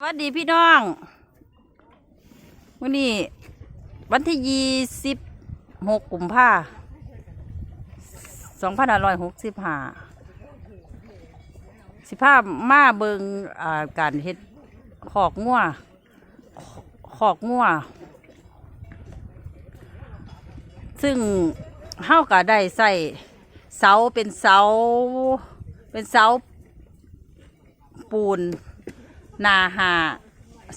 สวัสดีพี่น้อง วันนี้ วันที่ยี่สิบหกกุมภาสองพันห้าร้อยหกสิบห้าสิภาพมาเบิงอ่าการเฮ็ดขอกงัวขอกงัวซึ่งเฮาก็ได้ใส่เสาเป็นเสา เป็นเสาปูน หนาหา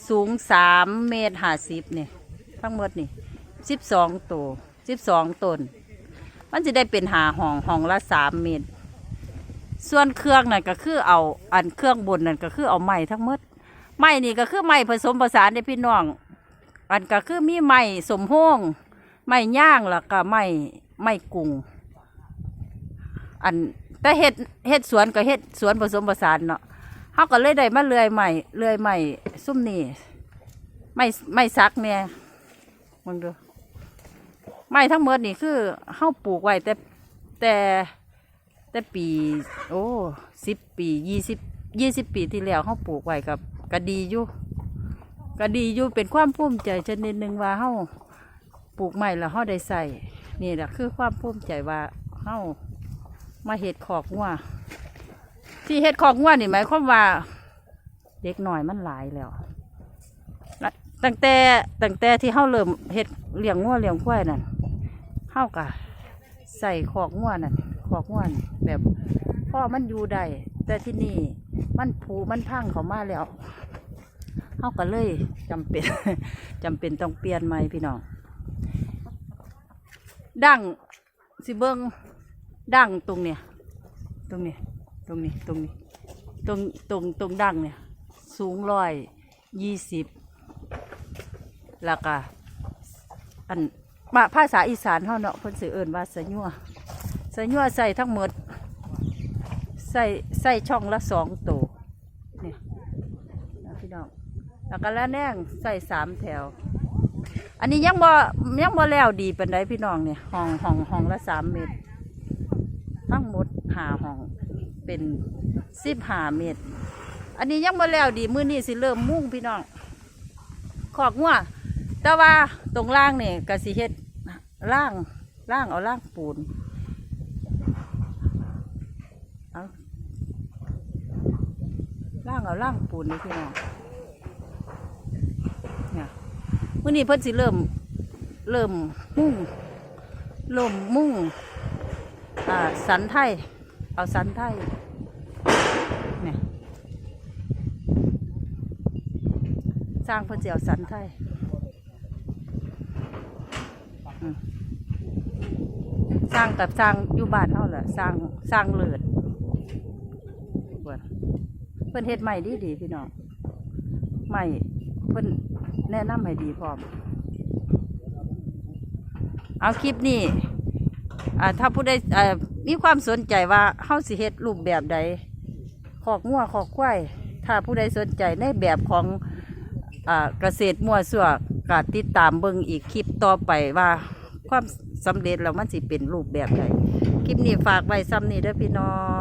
สูงสามเมตรห้าสิบนี่ทั้งหมดนี่สิบสองตัวสิบสองตน มันจะได้เป็นหาห้องห้องละสามเมตร ส่วนเครื่องนั่นก็คือเอาอันเครื่องบนนั่นก็คือเอาไม้ทั้งหมดไม้นี่ก็คือไม้ผสมผสานในพี่น้อง อันก็คือมีไม้สมโห้งไม้ย่างแล้วก็ไม้ไม้กุ้งอันแต่เฮ็ดเฮ็ดสวนก็เฮ็ดสวนผสมผสานเนาะ เขาก็เลยได้มาเลื่อยใหม่เลื่อยใหม่ซุ่มนี่ไม่ไม่ซักเนี่ยมึงดูไม่ทั้งหมดนี่คือเขาปลูกไว้แต่แต่แต่ปี โอ้สิบปียี่สิบยี่สิบปีที่แล้วเขาปลูกไว้กับก็ดีอยู่ก็ดีอยู่เป็นความภูมิใจชนิดหนึ่งว่าเขาปลูกใหม่แล้วเขาได้ใส่นี่แหละคือความภูมิใจว่าเขามาเห็ดขอกงัว ที่เฮ็ดของงัวนี่หมายความว่า เด็กหน่อยมันหลายแล้วตั้งแต่ตั้งแต่ที่เฮาเริ่มเฮ็ดเลี้ยงงัวเลี้ยงควายนั่นเฮากะใส่ขอกงัวนั่นขอกงัวนแบบพ่อมันอยู่ได้แต่ที่นี่มันผูมันพังเขามาแล้วเฮาก็เลยจำเป็นจำเป็นต้องเปลี่ยนใหม่พี่น้องดังสิเบิงดังตรงเนี้ยตรงเนี้ย รงนี้ตรงนี้ตรงตรงตรงดังเนี่ย สูงร้อยยี่สิบแล้วก็อันมาภาษาอีสานเขาเนาะเพิ่นสิเอิ้นว่าสะญัวสะญัวใส่ทั้งหมดใส่ใส่ช่องละสองตัวเนี่ยนะพี่น้องแล้วก็แล้วแน่งใส่สามแถว อันนี้ยังบ่ยังบ่แล้วดีปานใดพี่น้องเนี่ยห้องห้องห้องละสามเมตร ทั้งหมดหาห้อง เป็นสิบห้าเมตร อันนี้ยังมาแล้วดีมือนี้สิเริ่มมุ่งพี่น้อง ขอกงัวแต่ว่าตรงล่างเนี่ยกสิเฮ็ดล่างล่างเอาล่างปูนเอาล่างเอาล่างปูนนี่พี่น้องเนี่ยมือนี้เพิ่นสิเริ่ม เริ่มมุ่งเริ่มมุ่งอ่าสันไทย เอาสันไทยเนี่ยสร้างเพื่อจะเอาสันไทยอืมสร้างกับสร้างอยู่บ้านเท่าแหละสร้างสร้างเลิศเพิ่นเพิ่นเฮ็ดใหม่ดีดีพี่น้องใหม่เพิ่อนแนะนำให้ดีพร้อม เอาคลิปนี้อ่าถ้าผู้ใดอ่า มีความสนใจว่าเฮาสิเฮ็ดรูปแบบใดขอกงัวขอกควายถ้าผู้ใดสนใจในแบบของอ่าเกษตรมั่วสั่วก็ติดตามเบิ่งอีกคลิปต่อไปว่าความสำเร็จแล้วมันสิเป็นรูปแบบใดคลิปนี้ฝากไว้ซ้ำนี้เด้อพี่น้อง